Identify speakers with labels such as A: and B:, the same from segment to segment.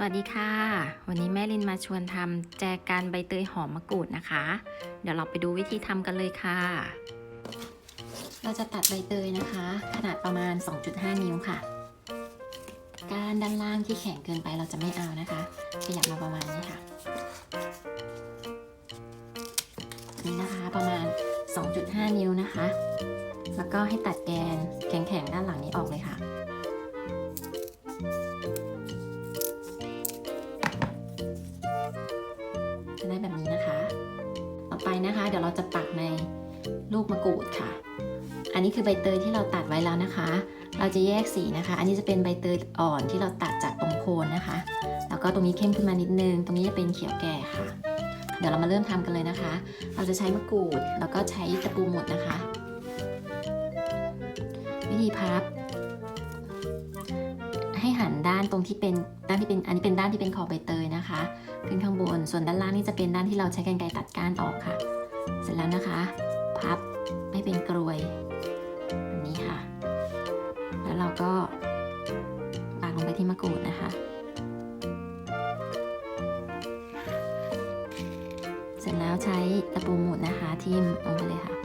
A: สวัสดีค่ะ วันนี้แม่ลินมาชวนทำแจกันใบเตยหอมมะกรูดนะคะ เดี๋ยวเราไปดูวิธีทำกันเลยค่ะ เราจะตัดใบเตยนะคะ ขนาดประมาณ 2.5 นิ้วค่ะ กานด้านล่างที่แข็งเกินไปเราจะไม่เอานะคะขยับมาประมาณนี้ค่ะ นี่นะคะประมาณ 2.5 นิ้วนะคะ แล้วก็ให้ตัดแกนแข็งๆด้านหลังนี้ออกเลยค่ะ นี้คือใบเตยที่เราตัดไว้แล้วนะคะ เราจะแยกสีนะคะ อันนี้จะเป็นใบเตยอ่อนที่เราตัดจากตรงโคนนะคะ แล้วก็ตรงนี้เข้มขึ้นมานิดนึง ตรงนี้จะเป็นเขียวแก่ค่ะ เดี๋ยวเรามาเริ่มทำกันเลยนะคะ เราจะใช้มะกรูด แล้วก็ใช้ตะปูหมดนะคะ วิธีพับ ให้หันด้านตรงที่เป็นด้านที่เป็นอันนี้เป็นด้านที่เป็นขอบใบเตยนะคะ ขึ้นข้างบน ส่วนด้านล่างนี่จะเป็นด้านที่เราใช้กรรไกรตัดก้านออกค่ะ เสร็จแล้วนะคะ พับไม่เป็นกรวย ก็ปาดลงไปที่มะกรูดนะคะ เสร็จแล้วใช้ตะปูหมุดนะคะทิ่มลงไปเลยค่ะ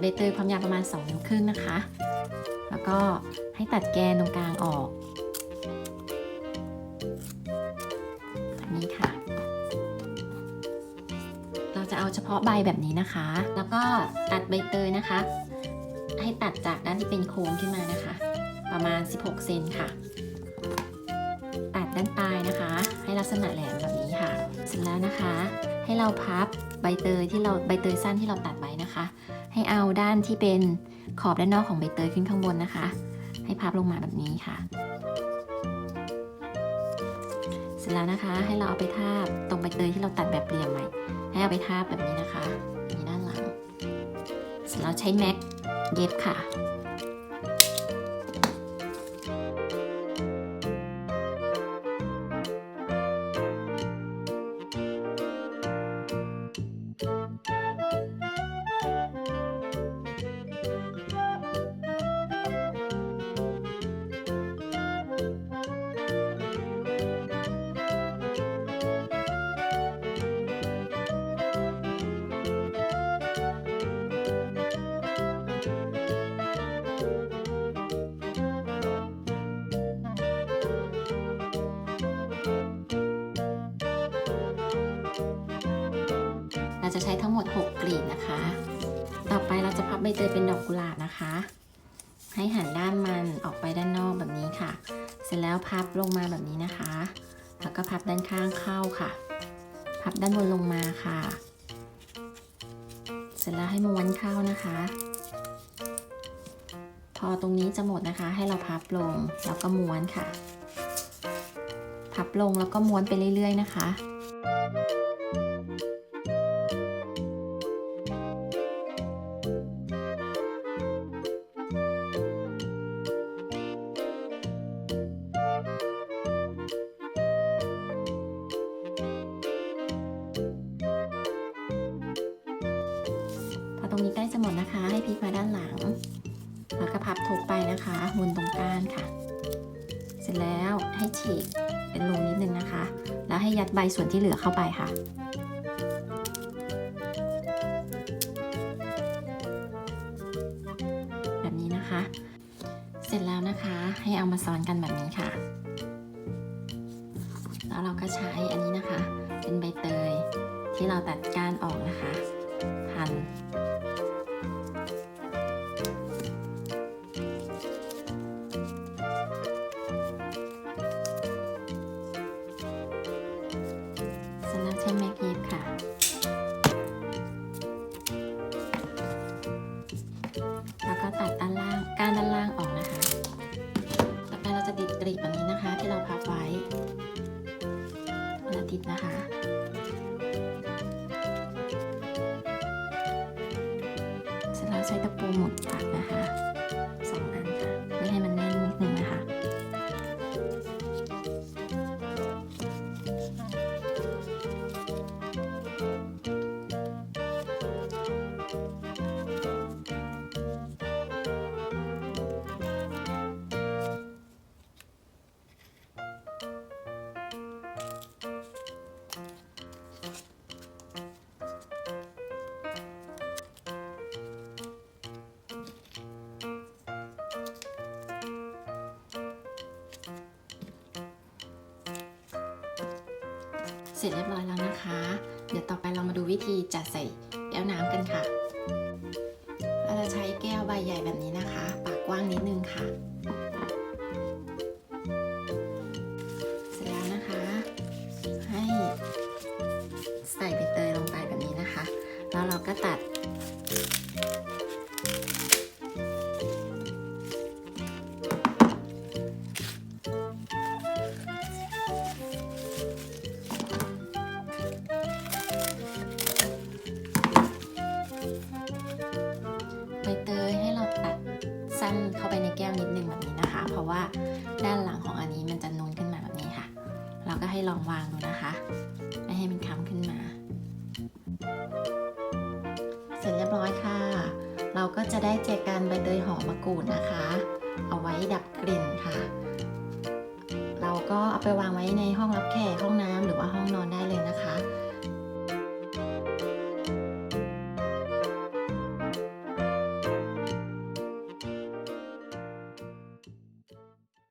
A: ใบเตยความยาวประมาณ2นิ้วครึ่งนะคะ แล้วก็ให้ตัดแกนตรงกลางออกแบบนี้ค่ะ เราจะเอาเฉพาะใบแบบนี้นะคะ แล้วก็ตัดใบเตยนะคะ ให้ตัดจากด้านที่เป็นโค้งขึ้นมานะคะ ประมาณ 16 เซนค่ะ ตัดด้านปลายนะคะ ให้ลักษณะแหลมแบบนี้ค่ะ เสร็จแล้วนะคะ ให้เราพับใบเตยที่เราใบเตยสั้นที่เราตัดไว้นะคะ ให้เอาด้านที่เป็นขอบด้านนอกของใบเตยขึ้นข้างบนนะคะ ให้พับลงมาแบบนี้ค่ะ เสร็จแล้วนะคะให้เราเอาไปทาบตรงใบเตยที่เราตัดแบบเรียงใหม่ให้เอาไปทาบแบบนี้นะคะนี่ด้านหลัง เสร็จแล้วใช้แม็กเย็บค่ะ ใช้ทั้งหมด 6 กลีบนะคะ ต่อไปเราจะพับใบเตยเป็นดอกกุหลาบนะคะ ให้หันด้านมันออกไปด้านนอกแบบนี้ค่ะ เสร็จแล้วพับลงมาแบบนี้นะคะ แล้วก็พับด้านข้างเข้าค่ะ พับด้านบนลงมาค่ะ เสร็จแล้วให้ม้วนเข้านะคะ พอตรงนี้จะหมดนะคะ ให้เราพับลงแล้วก็ม้วนค่ะ พับลงแล้วก็ม้วนไปเรื่อย ๆ นะคะ ตรงนี้ใกล้จะหมดนะคะ ให้พลิกมาด้านหลัง แล้วก็พับทบไปนะคะวนตรงก้านค่ะ เสร็จแล้วให้ฉีกเป็นรูนิดนึงนะคะ แล้วให้ยัดใบส่วนที่เหลือเข้าไปค่ะแบบนี้นะคะเสร็จแล้วนะคะให้เอามาซ้อนกันแบบนี้ค่ะ แล้วเราก็ใช้อันนี้นะคะ เป็นใบเตยที่เราตัดก้านออกนะคะ พัน ใช้ตะปูหมุดปากนะคะ เสร็จเรียบร้อยแล้วนะคะ เดี๋ยวต่อไปเรามาดูวิธีจัดใส่แก้วน้ำกันค่ะ เราจะใช้แก้วใบใหญ่แบบนี้นะคะ ปากกว้างนิดนึงค่ะ ก็ให้ลองวางดูนะคะ ไม่ให้มันค้ำขึ้นมา เสร็จเรียบร้อยค่ะ เราก็จะได้แจกันใบเตยหอมมะกรูดนะคะ เอาไว้ดับกลิ่นค่ะ เราก็เอาไปวางไว้ในห้องรับแขกห้องน้ำหรือว่าห้องนอนได้เลยนะคะ